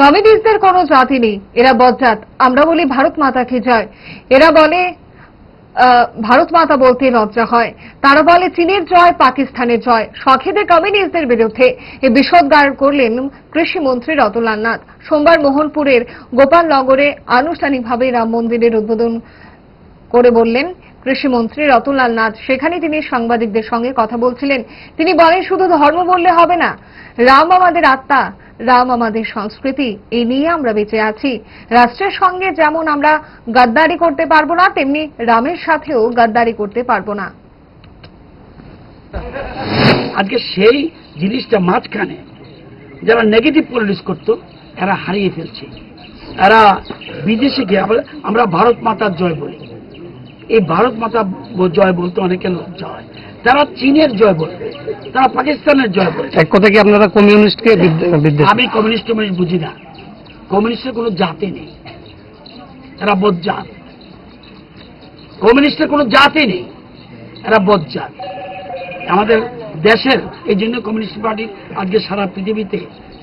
কমিউনিস্টদের কোনো জাতি নেই। এরা বজ্জাত। আমরা বলি ভারত মাতাকে জয়? এরা বলে ভারত মাতা বলতে লজ্জা হয়। তারা বলে চীনের জয়, পাকিস্তানের জয়। শখেদে কমিউনিস্টদের বিরুদ্ধে এই বিষোদ্গার করলেন কৃষিমন্ত্রী রতনলাল নাথ। সোমবার মোহনপুরের গোপালনগরে আনুষ্ঠানিকভাবে রাম মন্দিরের উদ্বোধন করে বললেন কৃষিমন্ত্রী রতনলাল নাথ। সেখানে তিনি সাংবাদিকদের সঙ্গে কথা বলছিলেন। তিনি বলেন, শুধু ধর্ম বললে হবে না। রাম আমাদের আত্মা। রাম আমাদের সংস্কৃতি এই নিয়ে আমরা বেঁচে আছি। রাষ্ট্রের সঙ্গে যেমন আমরা গাদ্দারি করতে পারব না, তেমনি রামের সাথেও গাদ্দারি করতে পারব না। আজকে সেই জিনিসটা মাঝখানে যারা নেগেটিভ পলিটিক্স করতো, এরা হারিয়ে ফেলছে। এরা বিদেশে গিয়ে আমরা ভারত মাতার জয় বলি। এই ভারত মাতা জয় বলতে অনেকে লজ্জা হয়। তারা চীনের জয় বলবে তারা পাকিস্তানের জয় বলবে। এক কথা কি আপনারা কমিউনিস্টকে আমি কমিউনিস্ট কমিউনিস্ট বুঝি না। কমিউনিস্টের কোনো জাতি নেই। এরা বজ্জাত। কমিউনিস্টের কোনো জাতি নেই। এরা বজ্জাত। আমাদের দেশের এই জন্য কমিউনিস্ট পার্টি আজকে সারা পৃথিবীতে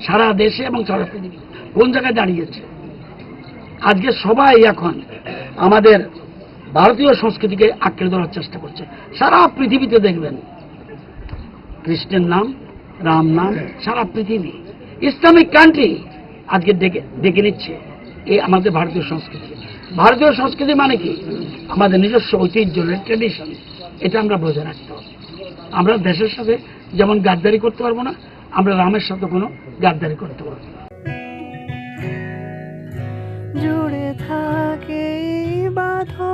সারা দেশে এবং সারা পৃথিবী কোন জায়গায় দাঁড়িয়েছে? আজকে সবাই এখন আমাদের ভারতীয় সংস্কৃতিকে আঁকড়ে ধরার চেষ্টা করছে। সারা পৃথিবীতে দেখবেন, কৃষ্ণের নাম, রাম নাম, সারা পৃথিবী। ইসলামিক কান্ট্রি আজকে ডেকে ডেকে নিচ্ছে এই আমাদের ভারতীয় সংস্কৃতি। ভারতীয় সংস্কৃতি মানে কি? আমাদের নিজস্ব ঐতিহ্য ট্রেডিশন এটা আমরা বজায় রাখতে হবে। আমরা দেশের সাথে যেমন গাদ্দারি করতে পারব না, আমরা রামের সাথে কোনো গাদ্দারি করতে পারব না। জুড়ে থাকে বাঁধন।